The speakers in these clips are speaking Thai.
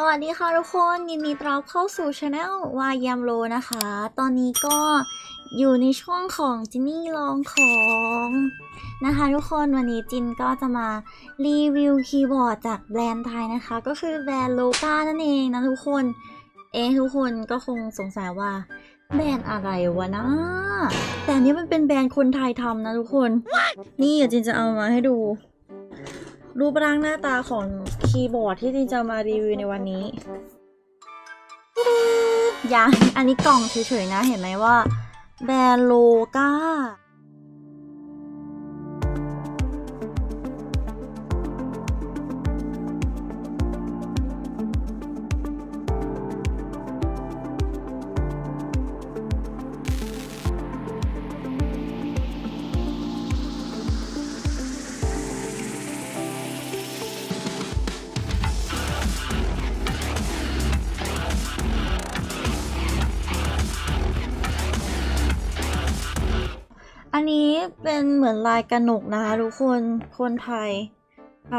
สวัสดีค่ะทุกคนยินดีต้อนรับเข้าสู่ช anel วายามโลนะคะ ตอนนี้ก็อยู่ในช่วงของจินนี่ลองของนะคะ ทุกคนวันนี้จินก็จะมารีวิวคีย์บอร์ดจากแบรนด์ไทยนะคะ ก็คือแบรนด์โลกานั่นเองนะทุกคน เอ๊ะทุกคนก็คงสงสัยว่าแบรนด์อะไรวะนะ แต่นนี้มันเป็นแบรนด์คนไทยทำนะทุกคน นี่เดี๋ยวจินจะเอามาให้ดู รูปร่างหน้าตาของ คีย์บอร์ดที่จินจะมารีวิวในวันนี้ยังอันนี้กล่องเฉยๆนะ เห็นไหมว่าแบรนด์โลกา เป็นเหมือนลายกระหนกนะคะทุกคนคนไทยท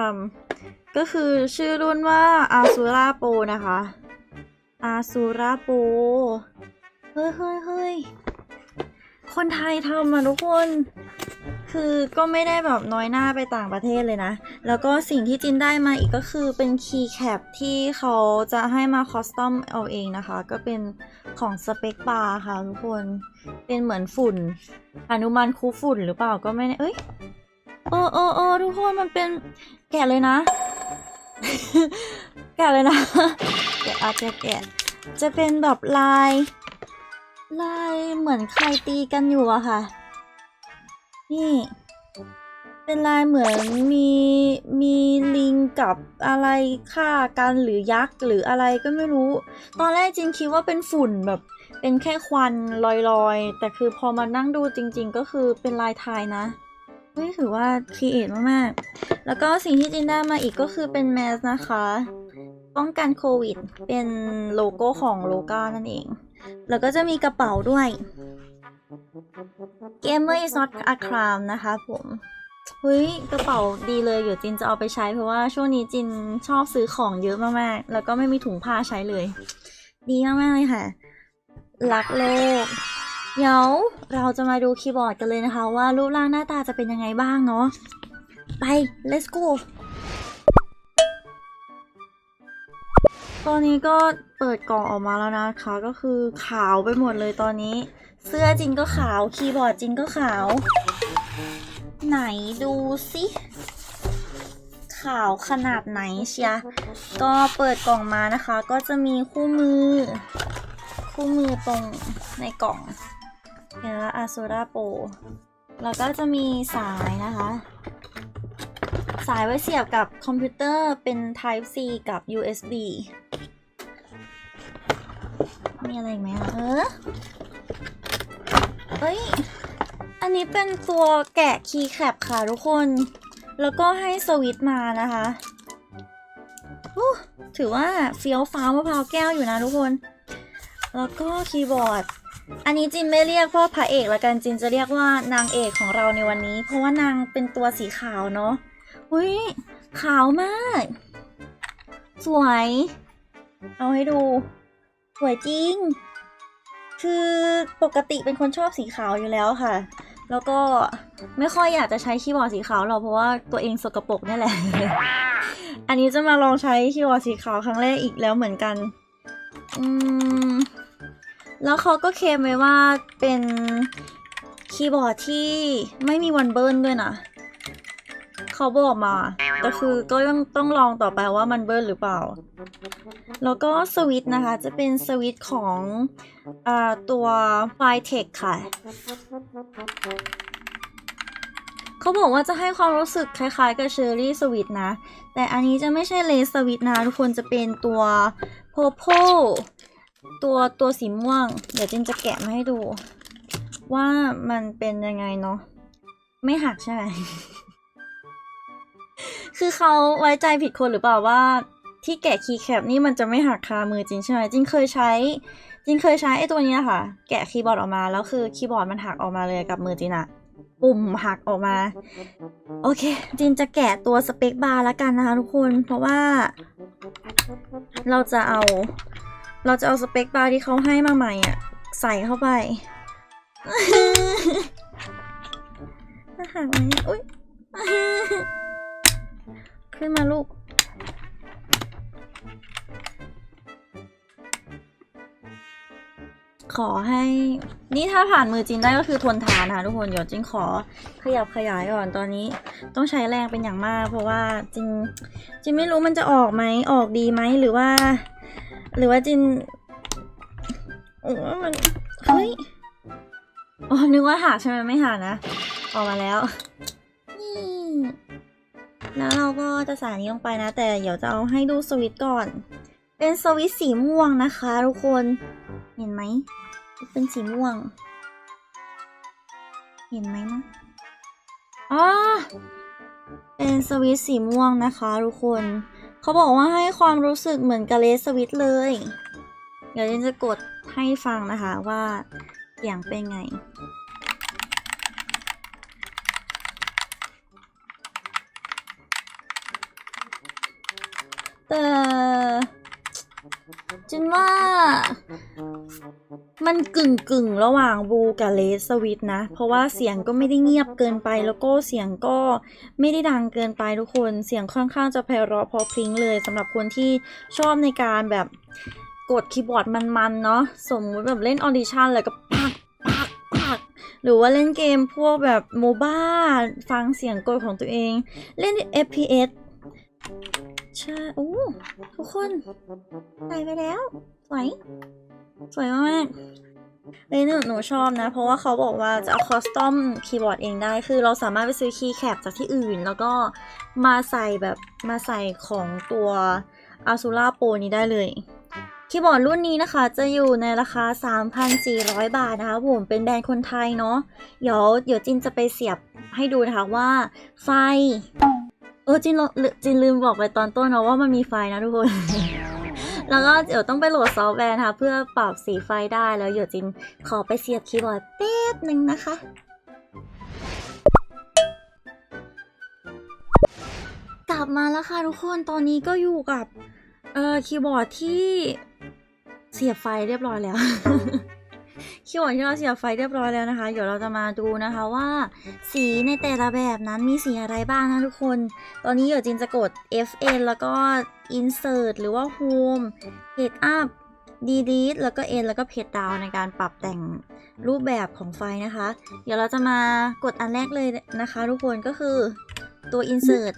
ำก็คือชื่อรุ่นว่าอาซูราโปนะคะอาซูราโปเฮ้ยเฮ้ยเฮ้ยคนไทยทำอะทุกคน คือก็ไม่ได้แบบน้อยหน้าไปต่างประเทศเลยนะ แล้วก็สิ่งที่จินได้มาอีกก็คือเป็นคีย์แคปที่เขาจะให้มาคอสตอมเอาเองนะคะ ก็เป็นของสเปคบาร์ค่ะทุกคน เป็นเหมือนฝุ่น อนุมันคูฝุ่นหรือเปล่าก็ไม่แน่เอ้ยเออเออเออทุกคนมันเป็นแกะเลยนะ แกะเลยนะแกะอาจจะแกะ จะเป็นแบบลาย ลายเหมือนใครตีกันอยู่อะค่ะ นี่ เป็นลายเหมือนมีมีลิงกับอะไรฆ่ากันหรือยักษ์หรืออะไรก็ไม่รู้ ตอนแรกจริงคิดว่าเป็นฝุ่นแบบเป็นแค่ควันลอยๆ แต่คือพอมานั่งดูจริง ๆ ก็คือเป็นลายไทยนะเฮ้ยถือว่าครีเอทมากๆ แล้วก็สิ่งที่จินได้มาอีกก็คือเป็นแมสนะคะ ป้องกันโควิด เป็นโลโก้ของโลกานั่นเอง แล้วก็จะมีกระเป๋าด้วย Gamer is not a crime นะคะผมเฮ้ยกระเป๋าดีเลยเดี๋ยวจินจะเอาไปใช้เพราะว่าช่วงนี้จินชอบซื้อของเยอะมากๆ แล้วก็ไม่มีถุงผ้าใช้เลย ดีมากๆเลยค่ะ รักโลก เดี๋ยวเราจะมาดูคีย์บอร์ดกันเลยนะคะ ว่ารูปร่างหน้าตาจะเป็นยังไงบ้างเนาะ ไป let's go ตอนนี้ก็เปิดกล่องออกมาแล้วนะคะ ก็คือขาวไปหมดเลยตอนนี้ เสื้อจินก็ขาว คีย์บอร์ดจินก็ขาว ไหนดูสิขาวขนาดไหนเชียร์ก็เปิดกล่องมานะคะ ก็จะมีคู่มือ คู่มือตรงในกล่องเห็นแล้วอาซูราโปแล้วก็จะมีสายนะคะ สายไว้เสียบกับคอมพิวเตอร์เป็น Type C กับ USB มีอะไรอีกไหมอะเออ เอ้ย อันนี้เป็นตัวแกะคีย์แคปค่ะทุกคน แล้วก็ให้สวิตมานะคะถือว่าเฟี้ยวฟ้าวมะพร้าวแก้วอยู่นะทุกคน แล้วก็คีย์บอร์ด อันนี้จินไม่เรียกว่าพระเอกละกันจินจะเรียกว่านางเอกของเราในวันนี้ เพราะว่านางเป็นตัวสีขาวเนาะอุ้ยขาวมาก สวย เอาให้ดู สวยจริง คือปกติเป็นคนชอบสีขาวอยู่แล้วค่ะ แล้วก็ไม่ค่อยอยากจะใช้คีย์บอร์ดสีขาวหรอกเพราะว่าตัวเองสกปรกนี่แหละ อันนี้จะมาลองใช้คีย์บอร์ดสีขาวครั้งแรกอีกแล้วเหมือนกัน อืม แล้วเขาก็เคลมไว้ว่าเป็นคีย์บอร์ดที่ไม่มีวันเบิร์นด้วยนะ เขาบอกมา แต่คือก็ต้องต้องลองต่อไปว่ามันเบิร์นหรือเปล่า แล้วก็สวิตนะคะ จะเป็นสวิตของอตัว f i t e c h ค่ะ เขาบอกว่าจะให้ความรู้สึกคล้ายๆกับเชอร์รี่สวิตนะ แต่อันนี้จะไม่ใช่เลสสวิตนะ ทุกคนจะเป็นตัว purple ตัวตัวสีม่วง เดี๋ยวจินจะแกะมาให้ดู ว่ามันเป็นยังไงเนาะไม่หักใช่ไหม คือเขาไว้ใจผิดคนหรือเปล่าว่าที่แกะคีย์แคปนี่มันจะไม่หักคามือจินใช่ไหมจินเคยใช้จินเคยใช้ไอ้ตัวนี้ค่ะ แกะคีย์บอร์ดออกมาแล้วคือคีย์บอร์ดมันหักออกมาเลยกับมือจินอะปุ่มหักออกมา โอเค จินจะแกะตัวสเปคบาร์แล้วกันนะคะทุกคน เพราะว่า เราจะเอา เราจะเอาสเปคบาร์ที่เขาให้มาใหม่อะ ใส่เข้าไปถ้าหากไหมอุ้ย ขึ้นมาลูก ขอให้ นี่ถ้าผ่านมือจินได้ก็คือทนทานนะคะทุกคน เดี๋ยวจินขอขยับขยายก่อนตอนนี้ ต้องใช้แรงเป็นอย่างมาก เพราะว่าจินจินไม่รู้มันจะออกไหมออกดีไหมหรือว่า หรือว่าจินเออมันเฮ้ยอ๋อนึกว่าหักใช่ไหมไม่หักนะ ออกมาแล้ว แล้วเราก็จะใส่นี้ลงไปนะ แต่เดี๋ยวจะเอาให้ดูสวิตก่อน เป็นสวิตสีม่วงนะคะทุกคน เห็นไหม เป็นสีม่วง เห็นไหมนะอ๋อเป็นสวิตสีม่วงนะคะทุกคน เขาบอกว่าให้ความรู้สึกเหมือนกับเลสสวิตเลย เดี๋ยวเจนจะกดให้ฟังนะคะว่าเสียงเป็นไง แต่ จินว่า มันกึ่งกึ่งระหว่างบูกับเลสสวิตนะ เพราะว่าเสียงก็ไม่ได้เงียบเกินไป แล้วก็เสียงก็ไม่ได้ดังเกินไปทุกคน เสียงค่อนข้างจะไพเราะเพอพริ้งเลยสำหรับคนที่ชอบในการแบบกดคีย์บอร์ดมันๆเนาะสมมติแบบเล่นออดิชั่นแล้วก็ปักปักปักหรือว่าเล่นเกมพวกแบบโมบ้าฟังเสียงกดของตัวเอง เล่น FPS ใช่โอ้ทุกคนใส่ไปแล้ว สวย สวยมากเลยหนูหนูชอบนะ เพราะว่าเขาบอกว่าจะเอาคอสตอมคีย์บอร์ดเองได้ คือเราสามารถไปซื้อคีย์แคปจากที่อื่น แล้วก็มาใส่แบบมาใส่ของตัว a s u r a Pro นี้ได้เลย คีย์บอร์ดรุ่นนี้นะคะจะอยู่ในราคา 3,400 บาทนะคะผมเป็นแบรนด์คนไทยเนาะเดี๋ยวเดี๋ยวจินจะไปเสียบให้ดูนะคะว่าไฟ ออจินจินลืมบอกไปตอนต้นนะว่ามันมีไฟนะทุกคน แล้วก็เดี๋ยวต้องไปโหลดซอฟต์แวร์นะคะเพื่อปรับสีไฟได้แล้วเดี๋ยวจินขอไปเสียบคีย์บอร์ดแป๊บหนึ่งนะคะกลับมาแล้วค่ะทุกคนตอนนี้ก็อยู่กับเอ่อคีย์บอร์ดที่เสียบไฟเรียบร้อยแล้ว คีย์บอร์ดที่เราเสียบไฟเรียบร้อยแล้วนะคะ เดี๋ยวเราจะมาดูนะคะว่า สีในแต่ละแบบนั้นมีสีอะไรบ้างนะทุกคน ตอนนี้เดี๋ยวจินจะกด FN แล้วก็ Insert หรือว่า Home Head Up Delete แล้วก็ N แล้วก็ Page Down ในการปรับแต่งรูปแบบของไฟนะคะ เดี๋ยวเราจะมากดอันแรกเลยนะคะ ทุกคนก็คือตัว Insert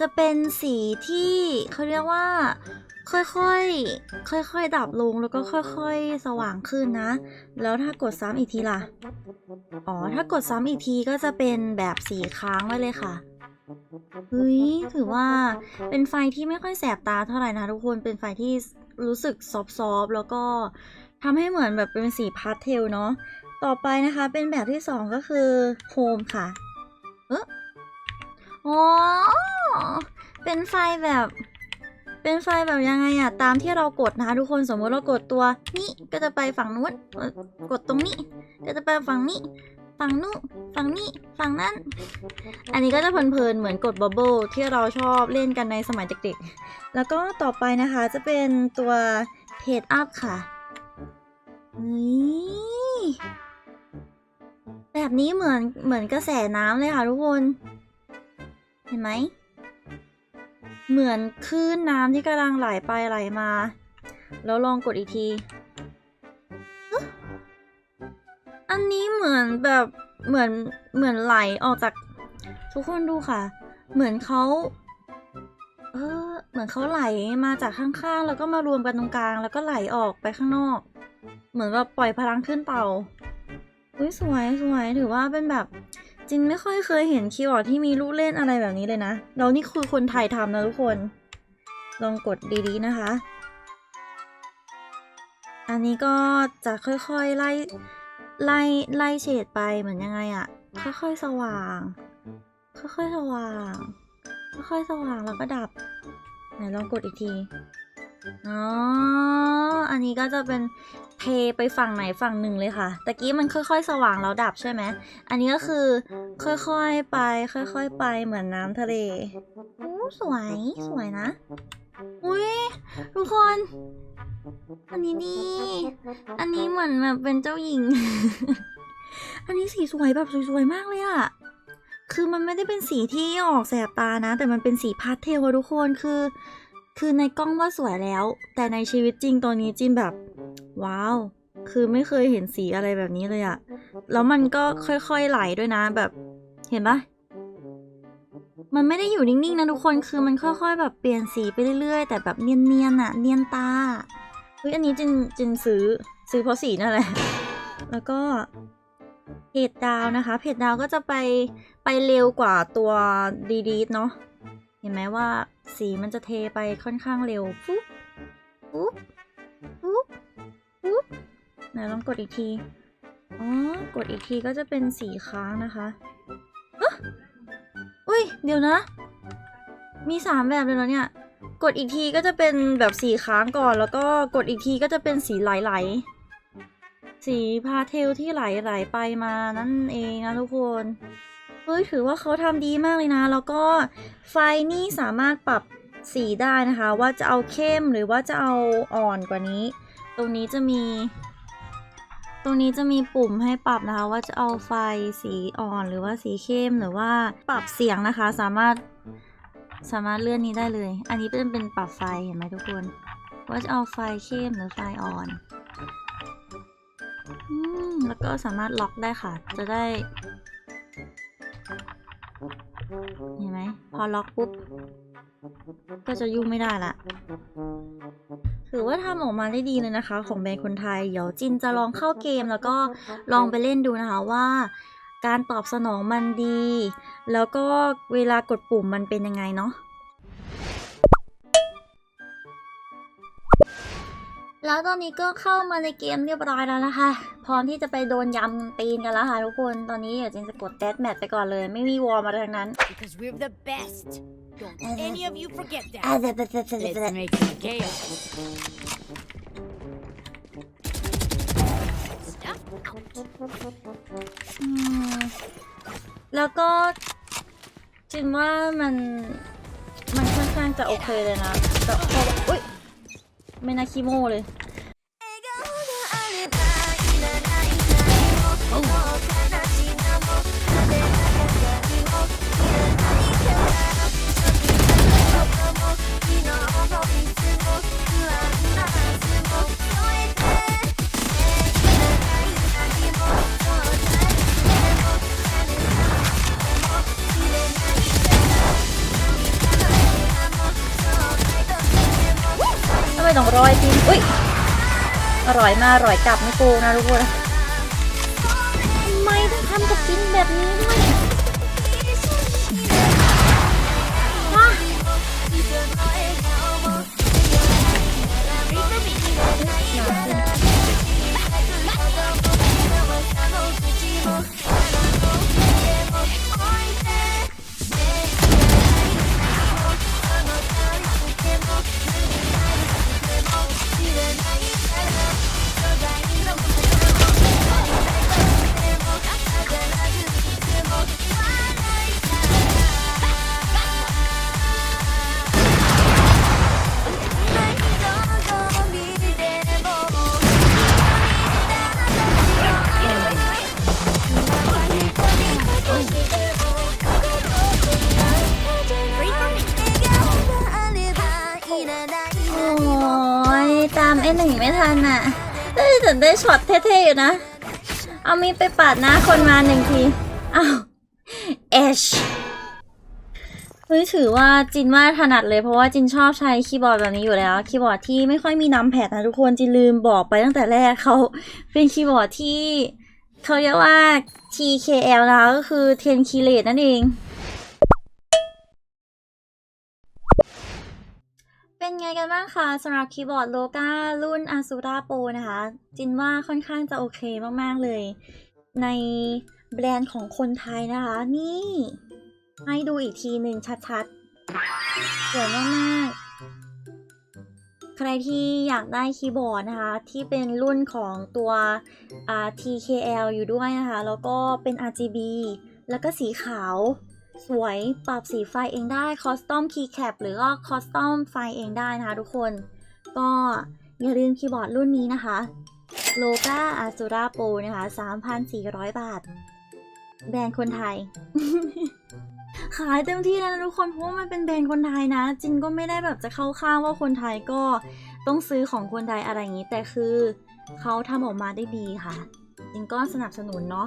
จะเป็นสีที่เขาเรียกว่า ค่อยๆ ค่อยๆ ดับลงแล้วก็ค่อยๆ สว่างขึ้นนะ แล้วถ้ากดซ้ำอีกทีล่ะ อ๋อ ถ้ากดซ้ำอีกทีก็จะเป็นแบบสีค้างไว้เลยค่ะเฮ้ยถือว่าเป็นไฟที่ไม่ค่อยแสบตาเท่าไหร่นะทุกคน เป็นไฟที่รู้สึกซอฟๆ แล้วก็ทำให้เหมือนแบบเป็นสีพาสเทลเนาะ ต่อไปนะคะเป็นแบบที่สองก็คือโฮมค่ะ เอออ๋อ เป็นไฟแบบ เป็นไฟแบบยังไงอะตามที่เรากดนะคะทุกคนสมมติเรากดตัวนี้ก็จะไปฝั่งนู้นกดตรงนี้ ก็จะไปฝั่งนี้ ฝั่งนู้นฝั่งนี้ฝั่งนั้น อันนี้ก็จะเพลินๆเหมือนกดบับเบิลที่เราชอบเล่นกันในสมัยเด็กๆ แล้วก็ต่อไปนะคะจะเป็นตัวเพจอัพค่ะนี่แบบนี้เหมือนเหมือนกระแสน้ำเลยค่ะทุกคน เห็นไหม เหมือนคลื่นน้ำที่กำลังไหลไปไหลมา แล้วลองกดอีกที อันนี้เหมือนแบบเหมือนเหมือนไหลออกจาก ทุกคนดูค่ะ เหมือนเขาเออเหมือนเขาไหลมาจากข้างๆ แล้วก็มารวมกันตรงกลาง แล้วก็ไหลออกไปข้างนอก เหมือนแบบปล่อยพลังขึ้นเตาอุ้ยสวยสวยถือว่าเป็นแบบ จินไม่ค่อยเคยเห็นคีย์บอร์ดที่มีลูกเล่นอะไรแบบนี้เลยนะแล้วนี่คือคนไทยทำนะทุกคน ลองกดดีๆนะคะ อันนี้ก็จะค่อยๆไล่ไล่ไล่เฉดไปเหมือนยังไงอะค่อยๆสว่าง ค่อยๆสว่าง ค่อยๆสว่างแล้วก็ดับ ไหนลองกดอีกทีอ๋อ อันนี้ก็จะเป็น เทไปฝั่งไหนฝั่งหนึ่งเลยค่ะ ตะกี้มันค่อยๆ สว่างแล้วดับใช่ไหม อันนี้ก็คือค่อยๆไป ค่อยๆ ไปเหมือนน้ำทะเลอู้สวยสวยนะ อุ้ยทุกคน อันนี้ดี อันนี้เหมือนแบบเป็นเจ้าหญิง อันนี้สีสวยแบบสวยๆ มากเลยอะคือมันไม่ได้เป็นสีที่ออกแสบตานะ แต่มันเป็นสีพาสเทลทุกคนคือ คือในกล้องว่าสวยแล้ว แต่ในชีวิตจริงตัวนี้จินแบบ ว้าว คือไม่เคยเห็นสีอะไรแบบนี้เลยอะแล้วมันก็ค่อยๆไหลด้วยนะแบบ เห็นปะมันไม่ได้อยู่นิ่งๆนะทุกคน คือมันค่อยๆ แบบเปลี่ยนสีไปเรื่อยๆ แต่แบบเนียนๆอะเนียนตา เฮ้ยอันนี้จินจินซื้อซื้อเพราะสีนั่นแหละ แล้วก็เพจดาวนะคะ เพจดาวก็จะไปไปเร็วกว่าตัวดีดีเนาะ เห็นไหมว่าสีมันจะเทไปค่อนข้างเร็วปุ๊บปุ๊บปุ๊บปุ๊บไหนลองกดอีกที อ๋อ กดอีกทีก็จะเป็นสีค้างนะคะฮะอุ้ย เดี๋ยวนะ มีสามแบบเลยเหรอเนี่ย กดอีกทีก็จะเป็นแบบสีค้างก่อน แล้วก็กดอีกทีก็จะเป็นสีไหลๆ สีพาเทลที่ไหลๆไปมานั่นเองนะทุกคน ฮ้ยถือว่าเขาทำดีมากเลยนะ แล้วก็ไฟนี่สามารถปรับสีได้นะคะ ว่าจะเอาเข้มหรือว่าจะเอาอ่อนกว่านี้ ตรงนี้จะมี ตรงนี้จะมีปุ่มให้ปรับนะคะ ว่าจะเอาไฟสีอ่อนหรือว่าสีเข้มหรือว่าปรับเสียงนะคะ สามารถสามารถเลื่อนนี้ได้เลย อันนี้เป็นเป็นปรับไฟเห็นไหมทุกคน ว่าจะเอาไฟเข้มหรือไฟอ่อนอืมแล้วก็สามารถล็อกได้ค่ะ จะได้ เห็นไหม พอล็อกปุ๊บ ก็จะยุ่งไม่ได้ละถือว่าทำออกมาได้ดีเลยนะคะ ของแบรนด์คนไทย เดี๋ยวจินจะลองเข้าเกมแล้วก็ลองไปเล่นดูนะคะว่า การตอบสนองมันดี แล้วก็เวลากดปุ่มมันเป็นยังไงเนาะ แล้วตอนนี้ก็เข้ามาในเกมเรียบร้อยแล้วนะคะ พร้อมที่จะไปโดนยำตีนกันแล้วค่ะทุกคน ตอนนี้เดี๋ยวจินจะกดแดดแมทไปก่อนเลย ไม่มีวอร์มอะไรทั้งนั้น Because we're the best. Don't Uh, any of you forget อะ that. เดี๋ยวเดี๋ยวเดี๋ยวเดี๋ยวเดี๋ยว Let's make some chaos. Stuff out. อืมแล้วก็จินว่ามัน มันค่อนข้างจะโอเคเลยนะแต่พออุ้ย ไม่น่าขี้โม้เลย รอยจริง อุ้ย อร่อยมาอร่อยกลับไม่โกงนะทุกคนทำไมต้องทำกับกินแบบนี้ด้วย หนึ่งไม่ทันอะเอ้ยแต่ได้ช็อตเท่ๆอยู่นะ เอามีดไปปาดหน้าคนมาหนึ่งทีอ้าวเอชเฮ้ยถือว่าจินว่าถนัดเลยเพราะว่าจินชอบใช้คีย์บอร์ดแบบนี้อยู่แล้ว คีย์บอร์ดที่ไม่ค่อยมีนัมแพดนะทุกคนจินลืมบอกไปตั้งแต่แรกเขาเป็นคีย์บอร์ดที่เขาเรียกว่า TKL นะคะก็คือ 10 k y l a t นั่นเอง เป็นไงกันบ้างคะสำหรับคีย์บอร์ดโลการุ่น Asura Pro นะคะ จินว่าค่อนข้างจะโอเคมาก ๆ เลย ในแบรนด์ของคนไทยนะคะ นี่ ให้ดูอีกทีหนึ่งชัดๆสวยมากๆ ใครที่อยากได้คีย์บอร์ดนะคะ ที่เป็นรุ่นของตัวอ่า TKL อยู่ด้วยนะคะ แล้วก็เป็น RGB แล้วก็สีขาว สวยปรับสีไฟเองได้คอสตอมคีย์แคปหรือก็คอสตอมไฟเองได้นะคะทุกคน ก็อย่าลืมคีย์บอร์ดรุ่นนี้นะคะโลกาอาซูราโปนะคะ 3,400 บาท แบรนด์คนไทย ขายเต็มที่แล้วนะทุกคน เพราะว่ามันเป็นแบรนด์คนไทยนะ จินก็ไม่ได้แบบจะเข้าข้างว่าคนไทยก็ต้องซื้อของคนไทยอะไรอย่างนี้ แต่คือเขาทำออกมาได้ดีค่ะ จินก็สนับสนุนเนาะ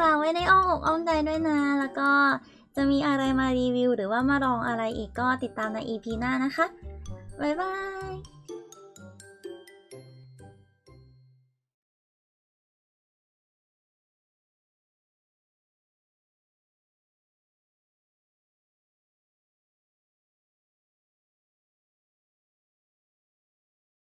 ฝากไว้ในอ้อมอกอ้อมใจด้วยนะ แล้วก็จะมีอะไรมารีวิว หรือว่ามาลองอะไรอีกก็ติดตามใน EP หน้านะคะ บ๊ายบาย